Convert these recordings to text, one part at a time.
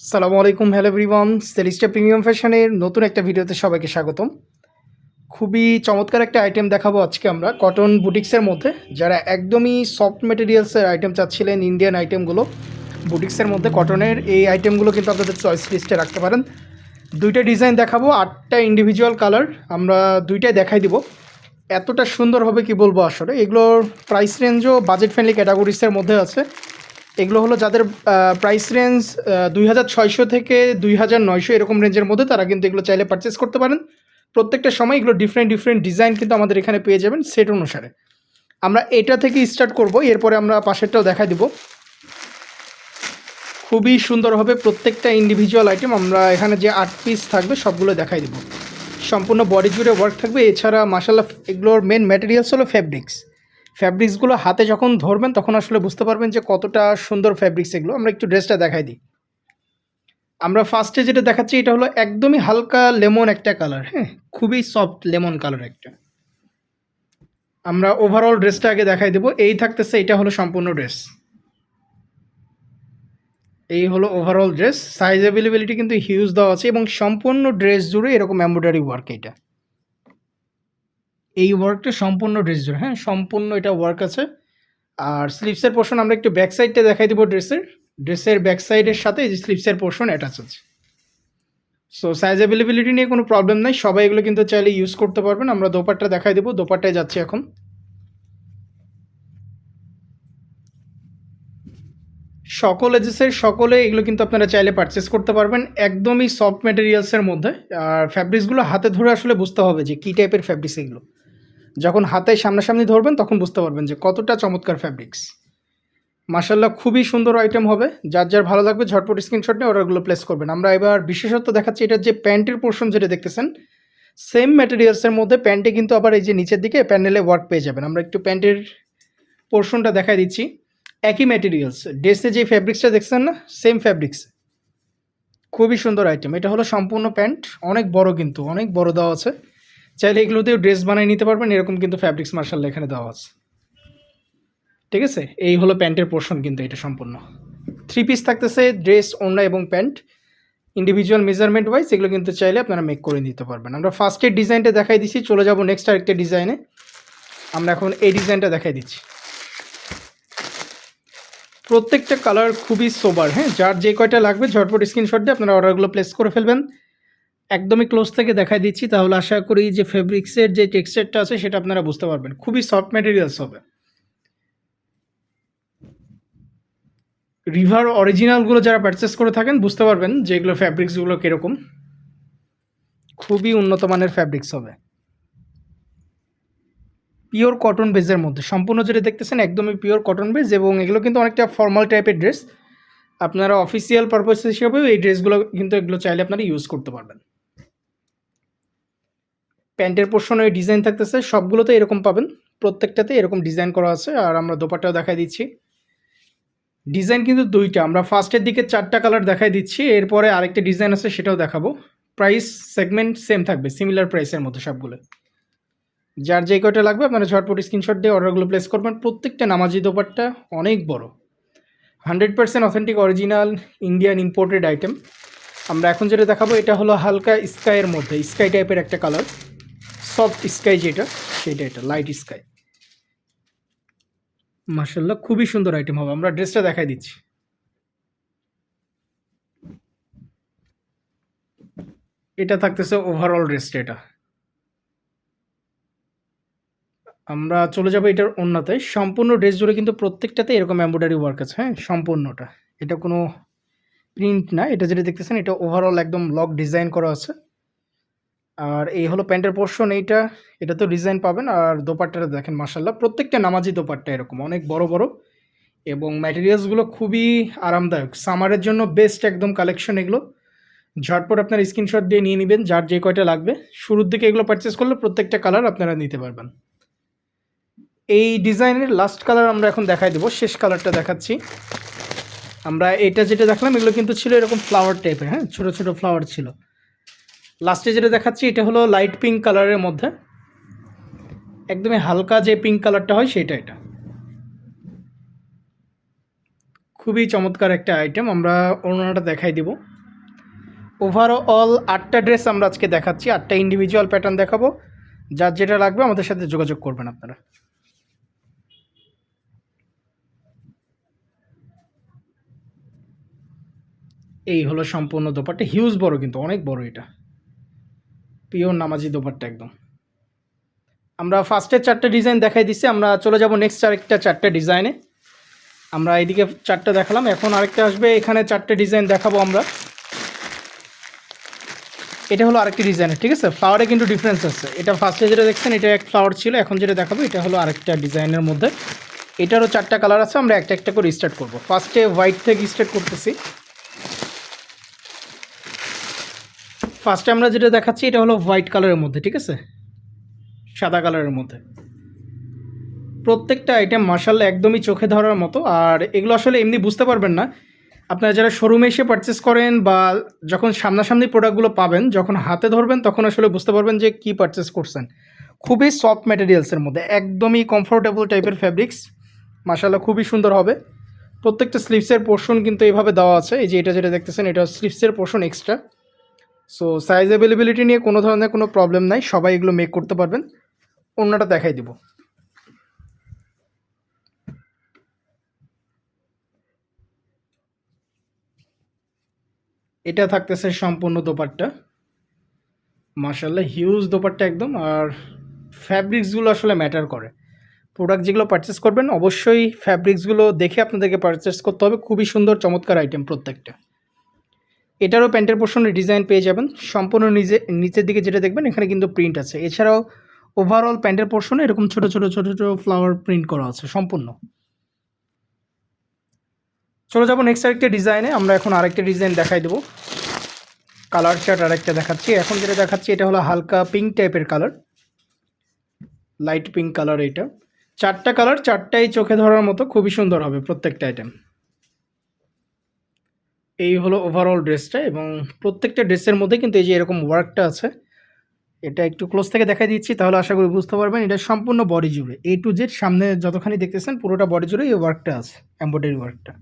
সালামু আলাইকুম hello everyone সেলিস্টা premium ফ্যাশনের নতুন একটা ভিডিওতে সবাইকে স্বাগতম। খুবই চমৎকার একটা আইটেম দেখাবো আজকে আমরা কটন বুটিক্সের মধ্যে। যারা একদমই সফট মেটেরিয়ালসের আইটেম চাচ্ছিলেন ইন্ডিয়ান আইটেমগুলো বুটিক্সের মধ্যে কটনের এই আইটেমগুলো কিন্তু আপনাদের চয়েস লিস্টে রাখতে পারেন। দুইটা ডিজাইন দেখাবো, আটটা ইন্ডিভিজুয়াল কালার আমরা দুইটাই দেখাই দিব। এতটা সুন্দর হবে কি বলব আসলে? এগুলোর প্রাইস রেঞ্জও বাজেট ফ্রেন্ডলি ক্যাটাগরিসের মধ্যে আছে। এগুলো হলো যাদের প্রাইস রেঞ্জ দুই হাজার ছয়শো থেকে দুই হাজার নয়শো এরকম রেঞ্জের মধ্যে তারা কিন্তু এগুলো চাইলে পারচেস করতে পারেন। প্রত্যেকটা সময় এগুলো ডিফারেন্ট ডিফারেন্ট ডিজাইন কিন্তু আমাদের এখানে পেয়ে যাবেন সেট অনুসারে। আমরা এটা থেকে স্টার্ট করব, এরপরে আমরা পাশেরটাও দেখা দিব। খুবই সুন্দর হবে প্রত্যেকটা ইন্ডিভিজুয়াল আইটেম আমরা এখানে যে আট পিস থাকবে সবগুলো দেখাই দিব। সম্পূর্ণ বডি জুড়ে ওয়ার্ক থাকবে, এছাড়া মাসাল্লাহ এগুলোর মেন ম্যাটেরিয়ালস হলো ফ্যাব্রিক্স ফ্যাব্রিক্সগুলো হাতে যখন ধরবেন, তখন আসলে বুঝতে পারবেন যে কতটা সুন্দর ফ্যাব্রিক্স এগুলো। আমরা একটু ড্রেসটা দেখাই দিই। আমরা ফার্স্টে যেটা দেখাচ্ছি, এটা হলো একদমই হালকা লেমন একটা কালার হ্যাঁ? খুবই সফট লেমন কালার একটা। আমরা ওভারঅল ড্রেসটা আগে দেখাই দেবো। এই থাকতেছে, এটা হলো সম্পূর্ণ ড্রেস এই হলো ওভারঅল ড্রেস সাইজ অ্যাভেলেবিলিটি কিন্তু হিউজ দেওয়া আছে এবং সম্পূর্ণ ড্রেস জুড়ে এরকম এমব্রয়ডারি ওয়ার্ক এটা। এই ওয়ার্কটা সম্পূর্ণ ড্রেস জুড়ে হ্যাঁ? সম্পূর্ণ এটা ওয়ার্ক আছে। আর স্লিপসের পোর্শন আমরা একটু ব্যাক সাইডটা দেখাই দেবো ড্রেসের ড্রেসের ব্যাক সাইডের সাথে যে স্লিপসের পোর্শন অ্যাটাচ আছে। সো সাইজ অ্যাভেলেবিলিটি নিয়ে কোনো প্রবলেম নাই। সবাই এগুলো কিন্তু চাইলে ইউজ করতে পারবেন। আমরা দোপাট্টা দেখাই দেবো। দোপাট্টায় যাচ্ছি এখন। সকল এজেসের সকলে এগুলো কিন্তু আপনারা চাইলে পারচেস করতে পারবেন। একদমই সফট ম্যাটেরিয়ালসের মধ্যে। আর ফ্যাব্রিক্সগুলো হাতে ধরে আসলে বুঝতে হবে যে কী টাইপের ফ্যাব্রিক্স এগুলো। যখন হাতে সামনাসামনি ধরবেন, তখন বুঝতে পারবেন যে কতটা চমৎকার ফ্যাব্রিক্স মার্শাল্লাহ খুবই সুন্দর আইটেম হবে। যার যার ভালো লাগবে, ঝটপট স্ক্রিনশট নিয়ে অর্ডারগুলো প্লেস করবেন। আমরা এবার বিশেষত্ব দেখাচ্ছি এটার যে প্যান্টের পোর্শন যেটা দেখতেছেন সেম ম্যাটেরিয়ালসের মধ্যে প্যান্টে কিন্তু আবার এই যে নিচের দিকে প্যান্ডেলে ওয়ার্ক পেয়ে যাবেন। আমরা একটু প্যান্টের পোর্শনটা দেখাই দিচ্ছি। একই ম্যাটেরিয়ালস ড্রেসে যে ফ্যাব্রিক্সটা দেখছেন না সেম ফ্যাব্রিক্স খুবই সুন্দর আইটেম এটা হলো সম্পূর্ণ প্যান্ট, অনেক বড় কিন্তু, অনেক বড় দেওয়া আছে। চাইলে এগুলোতেও ড্রেস বানিয়ে নিতে পারবেন, এরকম কিন্তু ফ্যাব্রিক্স মার্শাল এখানে দেওয়া আছে। ঠিক আছে? এই হলো প্যান্টের পোর্শন কিন্তু এটা সম্পূর্ণ। থ্রি পিস থাকতেছে ড্রেস ওড়না এবং প্যান্ট। ইন্ডিভিজুয়াল মেজারমেন্ট ওয়াইজ এগুলো কিন্তু চাইলে আপনারা মেক করে নিতে পারবেন। আমরা ফার্স্টের ডিজাইনটা দেখাই দিচ্ছি চলে যাব নেক্সট আরেকটা ডিজাইনে আমরা এখন এই ডিজাইনটা দেখাই দিচ্ছি। প্রত্যেকটা কালার খুবই সোবার হ্যাঁ? যার যে কয়টা লাগবে, ঝটপট স্ক্রিনশট দিয়ে আপনারা অর্ডারগুলো প্লেস করে ফেলবেন। একদমই ক্লোজ থেকে দেখাই দিচ্ছি। তাহলে আশা করি যে ফেব্রিক্সের যে টেক্সচারটা আছে, সেটা আপনারা বুঝতে পারবেন। খুবই সফট ম্যাটেরিয়ালস হবে। রিভার অরিজিনালগুলো যারা পারচেস করে থাকেন, বুঝতে পারবেন যে এগুলো ফ্যাব্রিক্সগুলো কীরকম। খুবই উন্নত মানের ফ্যাব্রিক্স হবে। পিওর কটন বেজের মধ্যে। সম্পূর্ণ যেটা দেখতেছেন, একদমই পিওর কটন বেজ এবং এগুলো কিন্তু অনেকটা ফর্মাল টাইপের ড্রেস আপনারা অফিসিয়াল পারপাস হিসেবেও এই ড্রেসগুলো কিন্তু এগুলো চাইলে আপনারা ইউজ করতে পারবেন। প্যান্টের পোর্শনে ডিজাইন থাকতেছে, সবগুলোতে এরকম পাবেন। প্রত্যেকটাতে এরকম ডিজাইন করা আছে, আর আমরা দোপাটাও দেখাই দিচ্ছি। ডিজাইন কিন্তু দুইটা, আমরা ফার্স্টের দিকে চারটা কালার দেখাই দিচ্ছি, এরপরে আরেকটা ডিজাইন আছে, সেটাও দেখাবো। প্রাইস সেগমেন্ট সেম থাকবে সিমিলার প্রাইসের মধ্যে সবগুলো। যার যে কয়টা লাগবে, আপনারা ঝটপট স্ক্রিনশট দিয়ে অর্ডারগুলো প্লেস করবেন। প্রত্যেকটা নামাজি দোপারটা অনেক বড়। Hundred percent authentic original Indian imported item আমরা এখন যেটা দেখাবো, এটা হলো হালকা স্কাইয়ের মধ্যে স্কাই টাইপের একটা কালার সফট স্কাই যেটা, সেটা এটা লাইট স্কাই মার্শাল্লাহ খুবই সুন্দর আইটেম হবে। আমরা ড্রেসটা দেখাই দিচ্ছি। এটা থাকতেছে ওভারঅল ড্রেসটা এটা। আমরা চলে যাব এটার অন্যতে সম্পূর্ণ ড্রেস জুড়ে কিন্তু প্রত্যেকটাতে এরকম এমব্রয়ডারি ওয়ার্ক আছে হ্যাঁ? সম্পূর্ণটা। এটা কোনো প্রিন্ট না, এটা যেটা দেখতেছেন, এটা ওভারঅল একদম লক ডিজাইন করা আছে। আর এই হলো প্যান্টের পোর্শন এইটা, এটা তো ডিজাইন পাবেন। আর দোপাট্টাটা দেখেন মার্শাল্লাহ প্রত্যেকটা নামাজি দোপাট্টা এরকম, অনেক বড় বড়। এবং ম্যাটেরিয়ালসগুলো খুবই আরামদায়ক। সামারের জন্য বেস্ট একদম কালেকশন এগুলো। ঝটপট আপনার স্ক্রিনশট দিয়ে নিয়ে নেবেন, যার যে কয়টা লাগবে। শুরুর দিকে এগুলো পারচেস করলে প্রত্যেকটা কালার আপনারা নিতে পারবেন। এই ডিজাইনের লাস্ট কালার আমরা এখন দেখাই দেবো, শেষ কালারটা দেখাচ্ছি। আমরা এটা যেটা দেখলাম, এগুলো কিন্তু ছিল এরকম ফ্লাওয়ার টাইপের হ্যাঁ? ছোটো ছোটো ফ্লাওয়ার ছিল। লাস্টে যেটা দেখাচ্ছি, এটা হলো লাইট পিঙ্ক কালারের মধ্যে। একদমই হালকা যে পিঙ্ক কালারটা হয়, সেটা এটা। খুবই চমৎকার একটা আইটেম আমরা ওড়নাটা দেখাই দিব। ওভারঅল আটটা ড্রেস আমরা আজকে দেখাচ্ছি, আটটা ইন্ডিভিজুয়াল প্যাটার্ন দেখাবো। যার যেটা লাগবে, আমাদের সাথে যোগাযোগ করবেন আপনারা। এই হলো সম্পূর্ণ দোপাট্টা। হিউজ বড় কিন্তু, অনেক বড় এটা। পিওর নামাজি দোপাট্টা একদম। আমরা ফার্স্টের চারটে ডিজাইন দেখাই দিচ্ছি, আমরা চলে যাব নেক্সট আরেকটা চারটে ডিজাইনে আমরা এইদিকে চারটে দেখালাম, এখন আরেকটা আসবে, এখানে চারটে ডিজাইন দেখাবো আমরা। এটা হলো আরেকটি ডিজাইনের ঠিক আছে? ফ্লাওয়ারে কিন্তু ডিফারেন্স আছে। এটা ফার্স্টে যেটা দেখছেন, এটা এক ফ্লাওয়ার ছিল, এখন যেটা দেখাবো, এটা হলো আরেকটা ডিজাইনের মধ্যে। এটারও চারটা কালার আছে, আমরা একটা একটা করে স্টার্ট করব। ফার্স্টে হোয়াইট থেকে স্টার্ট করতেছি। ফার্স্টে আমরা যেটা দেখাচ্ছি, এটা হলো হোয়াইট কালারের মধ্যে, ঠিক আছে? সাদা কালারের মধ্যে। প্রত্যেকটা আইটেম মার্শাল্লাহ একদমই চোখে ধরার মতো, আর এগুলো আসলে এমনি বুঝতে পারবেন না। আপনারা যারা শোরুমে এসে পারচেস করেন বা যখন সামনাসামনি প্রোডাক্টগুলো পাবেন, যখন হাতে ধরবেন, তখন আসলে বুঝতে পারবেন যে কী পারচেস করছেন। খুবই সফট ম্যাটেরিয়ালসের মধ্যে, একদমই কমফোর্টেবল টাইপের ফ্যাব্রিক্স মার্শাল্লাহ খুবই সুন্দর হবে। প্রত্যেকটা স্লিভসের পোর্শন কিন্তু এইভাবে দেওয়া আছে, এই যে এটা যেটা দেখতেছেন, এটা স্লিভসের portion extra so size availability নিয়ে কোনো ধরনের কোনো প্রবলেম নাই। সবাই এগুলো মেক করতে পারবেন। অন্যটা দেখাই দিব। এটা থাকতেছে সম্পূর্ণ দোপাট্টা। মার্শাল্লাহ হিউজ দোপাট্টা একদম। আর ফ্যাব্রিক্সগুলো আসলে ম্যাটার করে। প্রোডাক্ট যেগুলো পারচেস করবেন, অবশ্যই ফ্যাব্রিক্সগুলো দেখে আপনাদেরকে পারচেস করতে হবে। খুবই সুন্দর, চমৎকার আইটেম প্রত্যেকটা। এটারও প্যান্টের পোর্শনের ডিজাইন পেয়ে যাবেন। সম্পূর্ণ নিজে, নিচের দিকে যেটা দেখবেন, এখানে কিন্তু প্রিন্ট আছে। এছাড়াও ওভারঅল প্যান্টের পোর্শনে এরকম ছোট ছোট ছোট ছোট ফ্লাওয়ার প্রিন্ট করা আছে সম্পূর্ণ। চলে যাব নেক্সট আরেকটা ডিজাইনে আমরা এখন আরেকটা ডিজাইন দেখাই দেবো। কালার চার্ট আরেকটা দেখাচ্ছি। এখন যেটা দেখাচ্ছি, এটা হলো হালকা পিঙ্ক টাইপের কালার লাইট পিঙ্ক কালার এটা। চারটা কালার চারটাই চোখে ধরার মতো, খুবই সুন্দর হবে প্রত্যেকটা আইটেম এই হলো ওভারঅল ড্রেসটা এবং প্রত্যেকটা ড্রেসের মধ্যে কিন্তু এই যে এরকম ওয়ার্কটা আছে, এটা একটু ক্লোজ থেকে দেখা দিচ্ছি, তাহলে আশা করি বুঝতে পারবেন এটা সম্পূর্ণ বডি জুড়ে এ টু জেড সামনে যতখানি দেখতেছেন পুরোটা বডি জুড়ে এই ওয়ার্কটা আছে এম্ব্রয়ডারি ওয়ার্কটা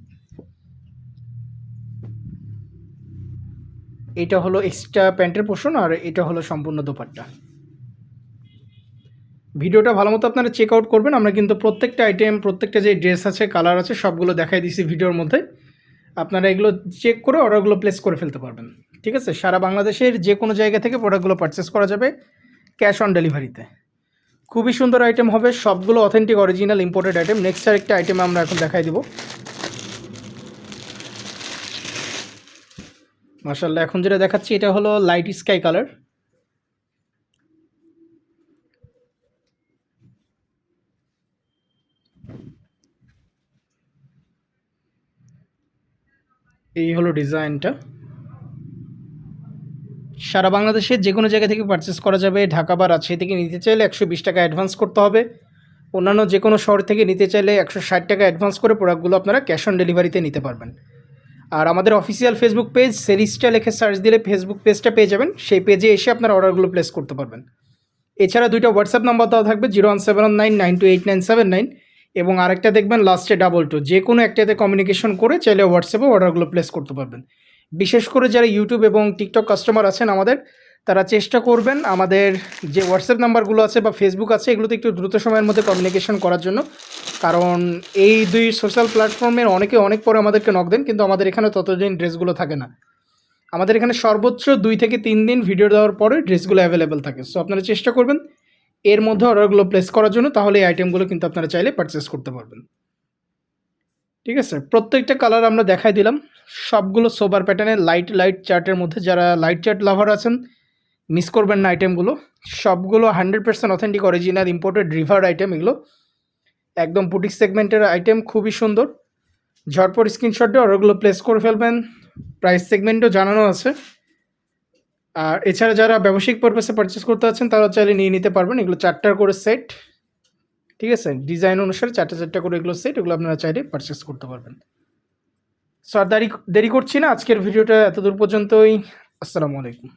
এটা হলো এক্সট্রা প্যান্টের পোর্শন আর এটা হলো সম্পূর্ণ দোপাট্টা। ভিডিওটা ভালো মতো আপনারা চেক আউট করবেন, আমরা কিন্তু প্রত্যেকটা আইটেম প্রত্যেকটা যে ড্রেস আছে কালার আছে, সবগুলো দেখাই দিছি ভিডিওর মধ্যে। আপনারা এগুলো চেক করে অর্ডারগুলো প্লেস করে ফেলতে পারবেন। ঠিক আছে? সারা বাংলাদেশের যে কোনো জায়গা থেকে প্রোডাক্টগুলো পারচেস করা যাবে ক্যাশ অন ডেলিভারিতে খুবই সুন্দর আইটেম হবে, সবগুলো authentic original imported item next আরেকটা আইটেম আমরা এখন দেখাই দেবো। মার্শাল্লাহ এখন যেটা দেখাচ্ছি, এটা হলো লাইট স্কাই কালার এই হলো ডিজাইনটা। সারা বাংলাদেশের যে কোনো জায়গা থেকে পারচেস করা যাবে, ঢাকা বা রাজশাহী থেকে নিতে চাইলে একশো বিশ টাকা অ্যাডভান্স করতে হবে। অন্যান্য যে কোনো শহর থেকে নিতে চাইলে একশো ষাট টাকা অ্যাডভান্স করে প্রোডাক্টগুলো আপনারা ক্যাশ অন ডেলিভারিতে নিতে পারবেন। আর আমাদের অফিসিয়াল ফেসবুক পেজ সেরিসটা লিখে সার্চ দিলে ফেসবুক পেজটা পেয়ে যাবেন। সেই পেজে এসে আপনারা অর্ডারগুলো প্লেস করতে পারবেন। এছাড়া দুইটা হোয়াটসঅ্যাপ নাম্বার দেওয়া থাকবে zero one seven nine nine two eight nine seven nine এবং আরেকটা দেখবেন লাস্টে ডাবল টু যে কোনো একটাতে কমিউনিকেশন করে চাইলে হোয়াটসঅ্যাপে অর্ডারগুলো প্লেস করতে পারবেন। বিশেষ করে যারা ইউটিউব এবং টিকটক কাস্টমার আছেন আমাদের, তারা চেষ্টা করবেন আমাদের যে হোয়াটসঅ্যাপ নাম্বারগুলো আছে বা ফেসবুক আছে, এগুলোতে একটু দ্রুত সময়ের মধ্যে কমিউনিকেশন করার জন্য। কারণ এই দুই সোশ্যাল প্ল্যাটফর্মের অনেকে অনেক পরে আমাদেরকে নক দেন, কিন্তু আমাদের এখানে ততদিন ড্রেসগুলো থাকে না। আমাদের এখানে সর্বোচ্চ দুই থেকে তিন দিন ভিডিও দেওয়ার পরে ড্রেসগুলো অ্যাভেলেবেল থাকে। সো আপনারা চেষ্টা করবেন এর মধ্যে অর্ডারগুলো প্লেস করার জন্য, তাহলে এই আইটেমগুলো কিন্তু আপনারা চাইলে পারচেস করতে পারবেন। ঠিক আছে? প্রত্যেকটা কালার আমরা দেখাই দিলাম। সবগুলো সোবার প্যাটার্নের লাইট লাইট চার্টের মধ্যে যারা লাইট চার্ট লাভার আছেন মিস করবেন না আইটেমগুলো সবগুলো hundred percent authentic original imported river item এগুলো। একদম বুটিক সেগমেন্টের আইটেম খুবই সুন্দর। ঝটপট স্ক্রিনশট অর্ডারগুলো প্লেস করে ফেলবেন। প্রাইস সেগমেন্টও জানানো আছে। আর এছাড়া যারা ব্যবসায়িক পারপাসে পারচেস করতে আছেন তারা চাইলে নিয়ে নিতে পারবেন। এগুলো চারটার করে সেট ঠিক আছে? ডিজাইন অনুসারে চারটে, চারটা করে এগুলো সেট এগুলো আপনারা চাইলে পারচেস করতে পারবেন। সো আর দেরি দেরি করছি না। আজকের ভিডিওটা এতদূর পর্যন্তই। আসসালামু আলাইকুম।